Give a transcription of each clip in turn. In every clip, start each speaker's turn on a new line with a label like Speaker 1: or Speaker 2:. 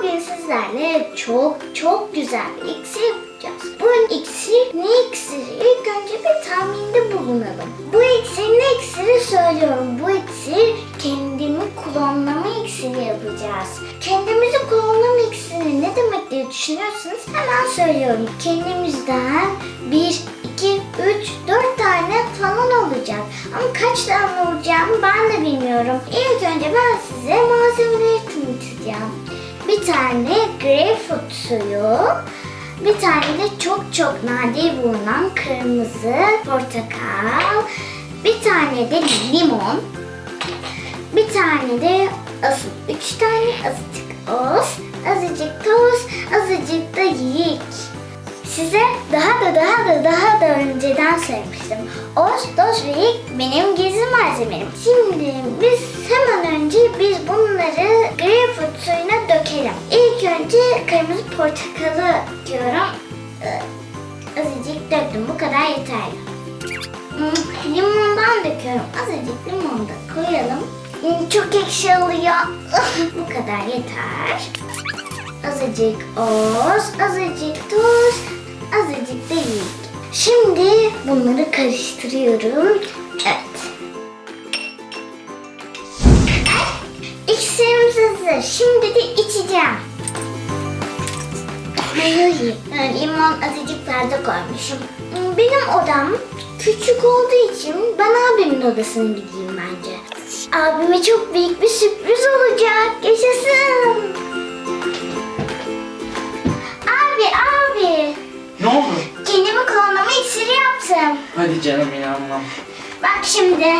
Speaker 1: size çok çok güzel bir iksir yapacağız. Bu iksir ne iksiri? İlk önce bir tahminde bulunalım. Bu iksir ne iksiri söylüyorum. Bu iksir kendimi klonlama iksiri yapacağız. Kendimizi klonlama iksiri ne demek diye düşünüyorsanız hemen söylüyorum. Kendimizden bir, iki, üç, dört tane falan olacak. Ama kaç tane olacağını ben de bilmiyorum. İlk önce ben size malzemeleri tanıtacağım. Bir tane greyfurt suyu, bir tane de çok çok nadir bulunan kırmızı portakal, bir tane de limon, bir tane de asıl üç tane azıcık oz, azıcık toz, azıcık da yiyik. Size daha da daha da daha da önceden söylemiştim. Oz, doz ve yiyik benim gizli malzemem. Şimdi biz hemen önce biz bunları greyfurt suyuna dökelim. İlk önce kırmızı portakalı diyorum. Ee, Azıcık döktüm. Bu kadar yeterli. Hmm, Limondan döküyorum. Azıcık limon da koyalım. Hmm, Çok ekşi oluyor. Bu kadar yeter. Azıcık oz, azıcık tuz, azıcık da yiyik. Şimdi bunları karıştırıyorum. Hazır. Şimdi de içeceğim. Ay, ay, limon azıcık fazla koymuşum. Benim odam küçük olduğu için ben abimin odasına gideyim bence. Abime çok büyük bir sürpriz olacak. Yaşasın. Abi abi.
Speaker 2: Ne oldu?
Speaker 1: Kendimi klonlama iksiri yaptım.
Speaker 2: Hadi canım inanmam.
Speaker 1: Bak şimdi.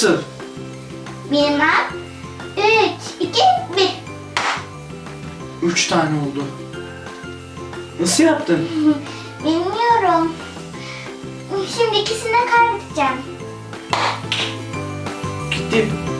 Speaker 2: Nasıl?
Speaker 1: Bilmem. Üç, iki, bir.
Speaker 2: Üç tane oldu. Nasıl yaptın?
Speaker 1: Bilmiyorum. Şimdi ikisini de kaybedeceğim. Kal.